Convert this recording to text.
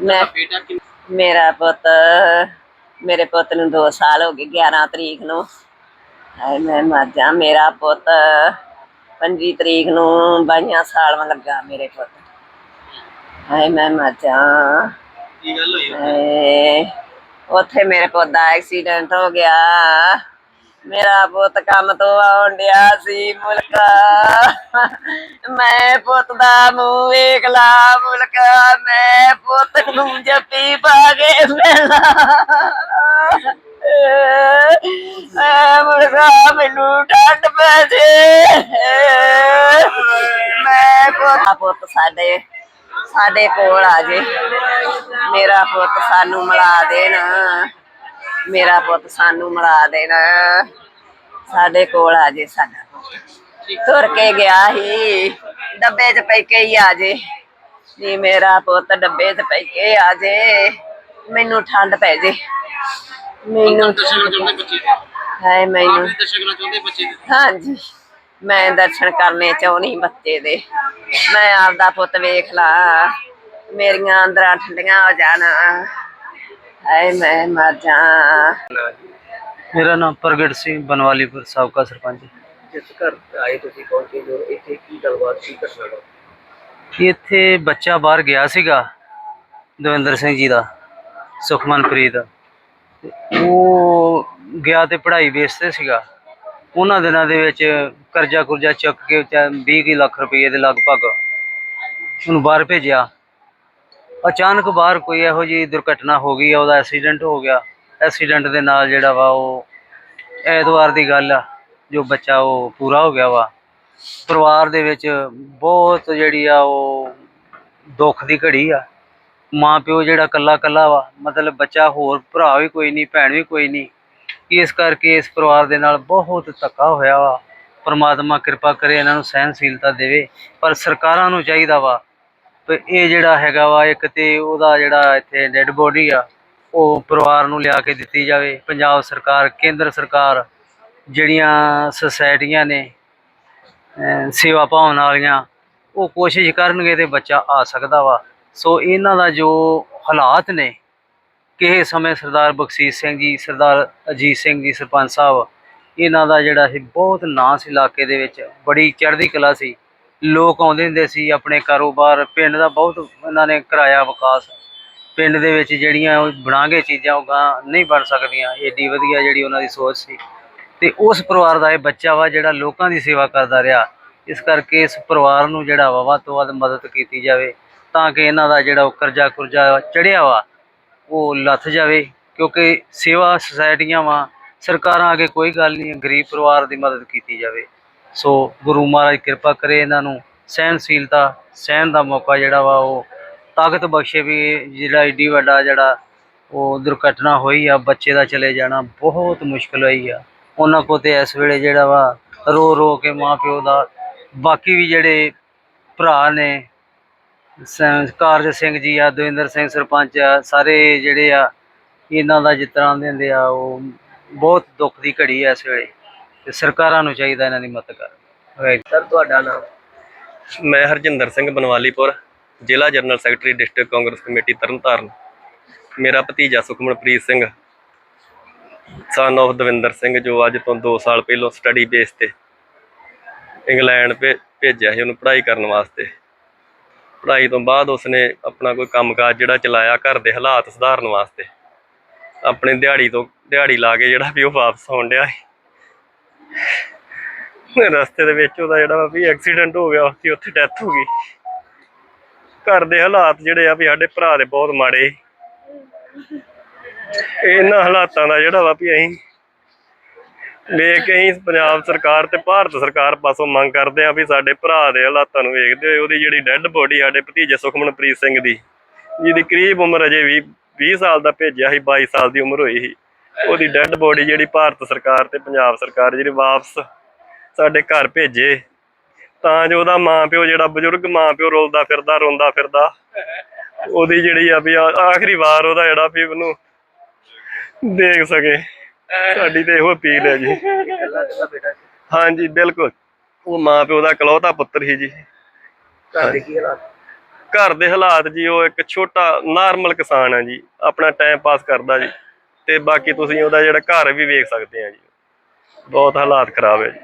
ਮੈਂ ਮੇਰਾ ਪੁੱਤ ਮੇਰੇ ਪੁੱਤ ਨੂੰ 2 ਸਾਲ ਹੋ ਗਏ 11 ਤਰੀਕ ਨੂੰ। ਹਾਏ ਮੈਂ ਮਰ ਜਾ। ਮੇਰਾ ਪੁੱਤ 25 ਤਰੀਕ ਨੂੰ 22 ਸਾਲ ਲੱਗਾ ਮੇਰੇ ਪੁੱਤ। ਹਾਏ ਮੈਂ ਮਰ ਜਾ। ਕੀ ਗੱਲ ਹੋਈ ਉੱਥੇ ਮੇਰੇ ਪੁੱਤ ਦਾ ਐਕਸੀਡੈਂਟ ਹੋ ਗਿਆ। ਮੇਰਾ ਪੁੱਤ ਕੰਮ ਤੋਂ ਆਉਣ ਡਿਆ ਸੀ ਮੁਲਕਾ। ਮੈਂ ਪੁੱਤ ਦਾ ਮੂੰਹ ਵੇਖ ਲਾ ਮੁਲਕਾ। ਮੈਂ ਪੁੱਤ ਨੂੰ ਜੱਪੀ ਪਾ ਕੇ ਮਿਲਾ ਐ ਮੁਲਕਾ, ਮੈਨੂੰ ਡੱਟ ਪੈ ਜੇ ਮੈਂ ਪੁੱਤ ਪੁੱਤ ਸਾਡੇ ਸਾਡੇ ਕੋਲ ਆ ਜੇ। ਮੇਰਾ ਪੁੱਤ ਸਾਨੂੰ ਮਿਲਾ ਦੇਣਾ। ਮੇਰਾ ਪੁੱਤ ਸਾਨੂੰ ਮਿਲਾ ਦੇਣ। ਸਾਡੇ ਕੋਲ ਆ ਜੇ ਸਾਡਾ। ਤੁਰ ਕੇ ਗਿਆ ਸੀ। ਡੱਬੇ 'ਚ ਪੈ ਕੇ ਹੀ ਆ ਜੇ। ਜੀ ਮੇਰਾ ਪੁੱਤ ਡੱਬੇ 'ਚ ਪੈ ਕੇ ਆ ਜੇ। ਮੈਨੂੰ ਠੰਡ ਪੈ ਜੇ। ਮੈਨੂੰ ਦਰਸ਼ਨ ਚਾਹੁੰਦੇ ਬੱਚੇ? ਦੇ ਹੈ ਮੈਨੂੰ ਹਾਂਜੀ। ਮੈਂ ਦਰਸ਼ਨ ਕਰਨੇ ਚਾਹੁੰਦੀ ਬੱਚੇ ਦੇ। ਮੈਂ ਆਪਦਾ ਪੁੱਤ ਵੇਖ ਲਾ। ਮੇਰੀਆਂ ਅੰਦਰਾਂ ਠੰਡੀਆਂ ਹੋ ਜਾਣ। ਹਾਏ ਮੈਂ ਮਰ ਜਾ ਮੇਰਾ ਨਾਮ ਪ੍ਰਗਟ ਸਿੰਘ ਬਨਵਾਲੀਪੁਰ ਸਾਬਕਾ ਸਰਪੰਚ। ਜਿਸ ਘਰ ਆਏ ਤੁਸੀਂ ਪਹੁੰਚੇ ਜੋ ਇੱਥੇ ਕੀ ਗੱਲਬਾਤ ਕੀ ਘਟਨਾ ਦਾ ਇੱਥੇ ਬੱਚਾ ਬਾਹਰ ਗਿਆ ਸੀਗਾ ਦਵਿੰਦਰ ਸਿੰਘ ਜੀ ਦਾ ਸੁਖਮਨਪ੍ਰੀਤ। ਤੇ ਉਹ ਗਿਆ ਤੇ ਪੜ੍ਹਾਈ ਬੇਸ ਤੇ ਸੀਗਾ। ਉਹਨਾਂ ਦਿਨਾਂ ਦੇ ਵਿੱਚ ਕਰਜ਼ਾ ਕੁਰਜ਼ਾ ਚੁੱਕ ਕੇ ਚਾ 20 ਕੁ ਲੱਖ ਰੁਪਏ ਦੇ ਲਗਭਗ ਉਹਨੂੰ ਬਾਹਰ ਭੇਜਿਆ। ਅਚਾਨਕ ਬਾਹਰ ਕੋਈ ਇਹੋ ਜਿਹੀ ਦੁਰਘਟਨਾ ਹੋ ਗਈ ਆ, ਉਹਦਾ ਐਕਸੀਡੈਂਟ ਹੋ ਗਿਆ। ਐਕਸੀਡੈਂਟ ਦੇ ਨਾਲ ਜਿਹੜਾ ਵਾ ਉਹ ਐਤਵਾਰ ਦੀ ਗੱਲ ਆ, ਜੋ ਬੱਚਾ ਉਹ ਪੂਰਾ ਹੋ ਗਿਆ ਵਾ। ਪਰਿਵਾਰ ਦੇ ਵਿੱਚ ਬਹੁਤ ਜਿਹੜੀ ਆ ਉਹ ਦੁੱਖ ਦੀ ਘੜੀ ਆ। ਮਾਂ ਪਿਓ ਜਿਹੜਾ ਕੱਲਾ ਕੱਲਾ ਵਾ, ਮਤਲਬ ਬੱਚਾ ਹੋਰ, ਭਰਾ ਵੀ ਕੋਈ ਨਹੀਂ, ਭੈਣ ਵੀ ਕੋਈ ਨਹੀਂ। ਇਸ ਕਰਕੇ ਇਸ ਪਰਿਵਾਰ ਦੇ ਨਾਲ ਬਹੁਤ ਧੱਕਾ ਹੋਇਆ ਵਾ। ਪਰਮਾਤਮਾ ਕਿਰਪਾ ਕਰੇ ਇਹਨਾਂ ਨੂੰ ਸਹਿਨਸ਼ੀਲਤਾ ਦੇਵੇ। ਪਰ ਸਰਕਾਰਾਂ ਨੂੰ ਚਾਹੀਦਾ ਵਾ ਤੇ ਇਹ ਜਿਹੜਾ ਹੈਗਾ ਵਾ ਇੱਕ ਤੇ ਉਹਦਾ ਜਿਹੜਾ ਇੱਥੇ ਡੈੱਡ ਬੋਡੀ ਆ, ਉਹ ਪਰਿਵਾਰ ਨੂੰ ਲਿਆ ਕੇ ਦਿੱਤੀ ਜਾਵੇ। ਪੰਜਾਬ ਸਰਕਾਰ, ਕੇਂਦਰ ਸਰਕਾਰ ਜਿਹੜੀਆਂ ਸੁਸਾਇਟੀਆਂ ਨੇ ਸੇਵਾ ਭਾਵਨਾ ਵਾਲੀਆਂ, ਉਹ ਕੋਸ਼ਿਸ਼ ਕਰਨਗੇ ਤੇ ਬੱਚਾ ਆ ਸਕਦਾ ਵਾ। ਸੋ ਇਹਨਾਂ ਦਾ ਜੋ ਹਾਲਾਤ ਨੇ, ਕਿਸੇ ਸਮੇਂ ਸਰਦਾਰ ਬਖਸ਼ੀਸ਼ ਸਿੰਘ ਜੀ, ਸਰਦਾਰ ਅਜੀਤ ਸਿੰਘ ਜੀ, ਸਰਪੰਚ ਸਾਹਿਬ, ਇਹਨਾਂ ਦਾ ਜਿਹੜਾ ਸੀ ਬਹੁਤ ਨਾਂ ਸੀ ਇਲਾਕੇ ਦੇ ਵਿੱਚ, ਬੜੀ ਚੜ੍ਹਦੀ ਕਲਾ ਸੀ। ਲੋਕ ਆਉਂਦੇ ਹੁੰਦੇ ਸੀ ਆਪਣੇ ਕਾਰੋਬਾਰ, ਪਿੰਡ ਦਾ ਬਹੁਤ ਇਹਨਾਂ ਨੇ ਕਰਾਇਆ, ਵਿਕਾਸ। ਪਿੰਡ ਦੇ ਵਿੱਚ ਜਿਹੜੀਆਂ ਉਹ ਬਣਾਗੇ ਚੀਜ਼ਾਂ, ਉਹ ਗਾਂ ਨਹੀਂ ਬਣ ਸਕਦੀਆਂ। ਏਡੀ ਵਧੀਆ ਜਿਹੜੀ ਉਹਨਾਂ ਦੀ ਸੋਚ ਸੀ। ਤੇ ਉਸ ਪਰਿਵਾਰ ਦਾ ਇਹ ਬੱਚਾ ਵਾ ਜਿਹੜਾ ਲੋਕਾਂ ਦੀ ਸੇਵਾ ਕਰਦਾ ਰਿਹਾ। ਇਸ ਕਰਕੇ ਇਸ ਪਰਿਵਾਰ ਨੂੰ ਜਿਹੜਾ ਵਾ ਵੱਧ ਤੋਂ ਵੱਧ ਮਦਦ ਕੀਤੀ ਜਾਵੇ। ਤਾਂ ਕਿ ਇਹਨਾਂ ਦਾ ਜਿਹੜਾ ਉਹ ਕਰਜ਼ਾ ਕੁਰਜ਼ਾ ਚੜਿਆ ਵਾ, ਉਹ ਲੱਥ ਜਾਵੇ। ਕਿਉਂਕਿ ਸੇਵਾ ਸੁਸਾਇਟੀਆਂ ਵਾ, ਸਰਕਾਰਾਂ ਅੱਗੇ ਕੋਈ ਗੱਲ ਨਹੀਂ, ਗਰੀਬ ਪਰਿਵਾਰ ਦੀ ਮਦਦ ਕੀਤੀ ਜਾਵੇ। ਸੋ ਗੁਰੂ ਮਹਾਰਾਜ ਕਿਰਪਾ ਕਰੇ ਇਹਨਾਂ ਨੂੰ ਸਹਿਨਸ਼ੀਲਤਾ ਸਹਿਨ ਦਾ ਮੌਕਾ ਜਿਹੜਾ ਵਾ ਉਹ ਤਾਕਤ ਬਖਸ਼ੇ ਵੀ ਜਿਹੜਾ ਏਡੀ ਵੱਡਾ ਜਿਹੜਾ ਉਹ ਦੁਰਘਟਨਾ ਹੋਈ ਆ, ਬੱਚੇ ਦਾ ਚਲੇ ਜਾਣਾ ਬਹੁਤ ਮੁਸ਼ਕਲ ਹੋਈ ਆ। ਉਹਨਾਂ ਕੋ ਤੇ ਇਸ ਵੇਲੇ ਜਿਹੜਾ ਵਾ ਰੋ ਰੋ ਕੇ ਮਾਂ ਪਿਓ ਦਾ, ਬਾਕੀ ਵੀ ਜਿਹੜੇ ਭਰਾ ਨੇ ਸ- ਕਾਰਜ ਸਿੰਘ ਜੀ ਆ, ਦਵਿੰਦਰ ਸਿੰਘ ਸਰਪੰਚ ਆ, ਸਾਰੇ ਜਿਹੜੇ ਆ, ਇਹਨਾਂ ਦਾ ਜਿਸ ਤਰ੍ਹਾਂ ਦੇ ਆ, ਉਹ ਬਹੁਤ ਦੁੱਖ ਦੀ ਘੜੀ ਆ ਇਸ ਵੇਲੇ। ਤੇ ਸਰਕਾਰਾਂ ਨੂੰ ਚਾਹੀਦਾ ਇਹਨਾਂ ਦੀ ਮਦਦ ਕਰਨ। ਸਰ ਤੁਹਾਡਾ ਨਾਮ? ਮੈਂ ਹਰਜਿੰਦਰ ਸਿੰਘ ਬਨਵਾਲੀਪੁਰ ਜ਼ਿਲ੍ਹਾ general secretary district Congress committee Tarn Taran. ਮੇਰਾ ਭਤੀਜਾ ਸੁਖਮਨਪ੍ਰੀਤ ਸਿੰਘ ਸਨ of ਦਵਿੰਦਰ ਸਿੰਘ ਜੋ ਅੱਜ ਤੋਂ 2 ਸਾਲ ਪਹਿਲਾਂ ਸਟੱਡੀ ਬੇਸ ਤੇ ਇੰਗਲੈਂਡ ਭੇ- ਭੇਜਿਆ ਸੀ ਉਹਨੂੰ ਪੜ੍ਹਾਈ ਕਰਨ ਵਾਸਤੇ। ਪੜ੍ਹਾਈ ਤੋਂ ਬਾਅਦ ਉਸਨੇ ਆਪਣਾ ਕੋਈ ਕੰਮਕਾਜ ਜਿਹੜਾ ਚਲਾਇਆ ਘਰ ਦੇ ਹਾਲਾਤ ਸੁਧਾਰਨ ਵਾਸਤੇ। ਆਪਣੇ ਦਿਹਾੜੀ ਤੋਂ ਦਿਹਾੜੀ ਲਾ ਕੇ ਜਿਹੜਾ ਵੀ ਉਹ ਵਾਪਸ ਆਉਣ ਡਿਆ ਸੀ। ਰਸਤੇ ਦੇ ਵਿੱਚ ਉਹਦਾ ਜਿਹੜਾ ਵਾ ਵੀ ਐਕਸੀਡੈਂਟ ਹੋ ਗਿਆ ਉੱਥੇ ਉੱਥੇ ਡੈਥ ਹੋ ਗਈ ਘਰ ਦੇ ਹਾਲਾਤ ਜਿਹੜੇ ਆ ਵੀ ਸਾਡੇ ਭਰਾ ਦੇ ਬਹੁਤ ਮਾੜੇ ਸੀ। ਇਹਨਾਂ ਹਾਲਾਤਾਂ ਦਾ ਜਿਹੜਾ ਵਾ ਵੀ ਅਸੀਂ ਵੇਖ ਕੇ ਅਸੀਂ ਪੰਜਾਬ ਸਰਕਾਰ ਤੇ ਭਾਰਤ ਸਰਕਾਰ ਪਾਸੋਂ ਮੰਗ ਕਰਦੇ ਆ ਵੀ ਸਾਡੇ ਭਰਾ ਦੇ ਹਾਲਾਤਾਂ ਨੂੰ ਵੇਖਦੇ ਹੋਏ ਉਹਦੀ ਜਿਹੜੀ ਡੈੱਡ ਬੋਡੀ ਸਾਡੇ ਭਤੀਜੇ ਸੁਖਮਨਪ੍ਰੀਤ ਸਿੰਘ ਦੀ, ਜਿਹਦੀ ਕਰੀਬ ਉਮਰ ਅਜੇ ਵੀ 20 ਸਾਲ ਦਾ ਭੇਜਿਆ ਸੀ 22 ਸਾਲ ਦੀ ਉਮਰ ਹੋਈ ਸੀ ਉਹਦੀ ਡੈੱਡ ਬੋਡੀ ਜਿਹੜੀ ਭਾਰਤ ਸਰਕਾਰ ਤੇ ਪੰਜਾਬ ਸਰਕਾਰ ਜਿਹੜੀ ਵਾਪਸ ਸਾਡੇ ਘਰ ਭੇਜੇ ਤਾਂ ਜੋ ਉਹਦਾ ਮਾਂ ਪਿਓ ਜਿਹੜਾ ਬਜ਼ੁਰਗ ਮਾਂ ਪਿਓ ਰੋਲਦਾ ਫਿਰਦਾ ਰੋਂਦਾ ਫਿਰਦਾ ਉਹਦੀ ਜਿਹੜੀ ਆ ਵੀ ਆ- ਆਖਰੀ ਵਾਰ ਉਹਦਾ ਜਿਹੜਾ ਵੀ ਉਹਨੂੰ ਦੇਖ ਸਕੇ। ਸਾਡੀ ਤੇ ਇਹੋ ਅਪੀਲ ਹੈ ਜੀ। ਹਾਂਜੀ ਬਿਲਕੁਲ। ਉਹ ਮਾਂ ਪਿਓ ਦਾ ਇਕਲੌਤਾ ਪੁੱਤਰ ਸੀ ਜੀ। ਘਰ ਦੇ ਕੀ ਹਾਲਾਤ? ਘਰ ਦੇ ਹਾਲਾਤ ਜੀ ਉਹ ਇੱਕ ਛੋਟਾ ਨਾਰਮਲ ਕਿਸਾਨ ਹੈ ਜੀ। ਆਪਣਾ ਟਾਈਮ ਪਾਸ ਕਰਦਾ ਜੀ। ਤੇ ਬਾਕੀ ਤੁਸੀਂ ਉਹਦਾ ਜਿਹੜਾ ਘਰ ਵੀ ਵੇਖ ਸਕਦੇ ਆ ਜੀ। ਬਹੁਤ ਹਾਲਾਤ ਖਰਾਬ ਹੈ ਜੀ।